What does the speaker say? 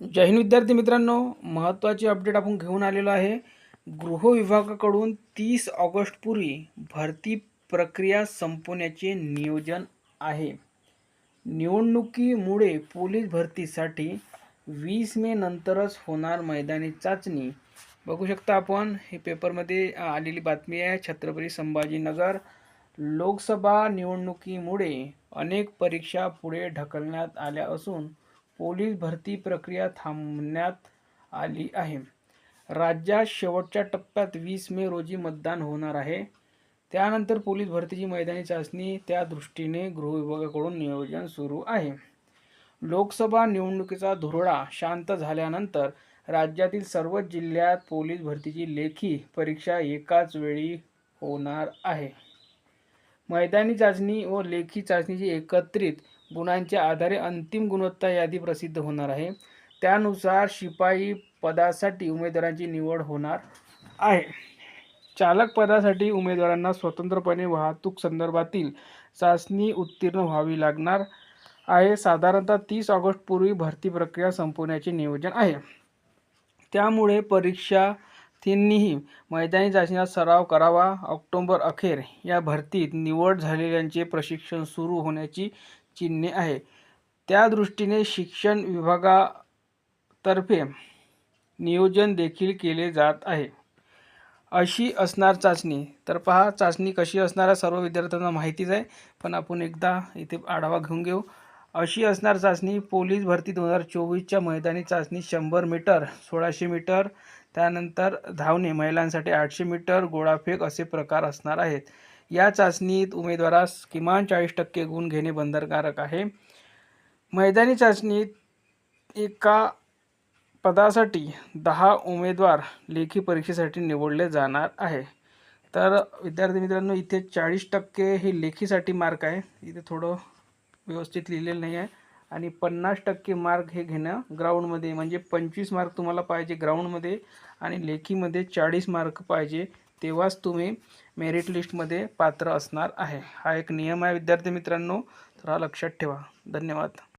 जय हिंद विद्यार्थी मित्रांनो महत्त्वाची अपडेट आपण घेऊन आलेलो आहे. गृह विभागाकडून तीस ऑगस्टपूर्वी भरती प्रक्रिया संपवण्याचे नियोजन आहे. निवडणुकीमुळे पोलीस भरतीसाठी वीस मे नंतरच होणार मैदानी चाचणी. बघू शकता आपण हे पेपरमध्ये आलेली बातमी आहे. छत्रपती संभाजीनगर लोकसभा निवडणुकीमुळे अनेक परीक्षा पुढे ढकलण्यात आल्या असून पोलीस भरती प्रक्रिया थांबण्यात आली आहे. राज्यात शेवटच्या टप्प्यात वीस मे रोजी मतदान होणार आहे. त्यानंतर पोलीस भरतीची मैदानी चाचणी त्या दृष्टीने गृह विभागाकडून नियोजन सुरू आहे. लोकसभा निवडणुकीचा धुरळा शांत झाल्यानंतर राज्यातील सर्वच जिल्ह्यात पोलीस भरतीची लेखी परीक्षा एकाच वेळी होणार आहे. मैदानी चाचणी व लेखी चाचणीची एकत्रित गुणांच्या आधारे अंतिम गुणवत्ता यादी प्रसिद्ध होणार आहे. त्यानुसार शिपाई पदासाठी उमेदवारांची निवड होणार आहे. चालक पदासाठी उमेदवारांना स्वतंत्रपणे वाहतूक संदर्भातील चाचणी उत्तीर्ण व्हावी लागणार आहे. साधारणतः तीस ऑगस्टपूर्वी भरती प्रक्रिया संपवण्याचे नियोजन आहे. त्यामुळे परीक्षा तिन्हीही मैदानी चाचणीचा सराव करावा. ऑक्टोबर अखेर या भरतीत निवड झालेल्यांचे प्रशिक्षण सुरू होण्याची चिन्हे आहे त्या दृष्टीने शिक्षण विभागातर्फे नियोजन देखील केले जात आहे. अशी असणार चाचणी. तर पहा चाचणी कशी असणार आहे? सर्व विद्यार्थ्यांना माहितीच आहे. पण आपण एकदा इथे आढावा घेऊन घेऊ. अशी असणार चाचणी पोलीस भरती दोन हजार चोवीसच्या मैदानी चाचणी शंभर मीटर सोळाशे मीटर त्यानंतर धावणे महिलांसाठी आठशे मीटर गोळाफेक असे प्रकार असणार आहेत. या चाचणीत उमेदवारास किमान चाळीस टक्के गुण घेणे बंधनकारक आहे. मैदानी चाचणीत एका पदासाठी दहा उमेदवार लेखी परीक्षेसाठी निवडले जाणार आहे. तर विद्यार्थी मित्रांनो इथे चाळीस टक्के हे लेखीसाठी मार्क आहे. इथे थोडं व्यवस्थित लिहिलेलं नाही आहे आणि पन्नास टक्के मार्क हे घेणं ग्राउंडमध्ये म्हणजे पंचवीस मार्क तुम्हाला पाहिजे ग्राउंडमध्ये आणि लेखीमध्ये चाळीस मार्क पाहिजे तेव्हाच तुम्ही मेरिट लिस्टमध्ये पात्र असणार आहे. हा एक नियम आहे विद्यार्थी मित्रांनो तर हा लक्षात ठेवा. धन्यवाद.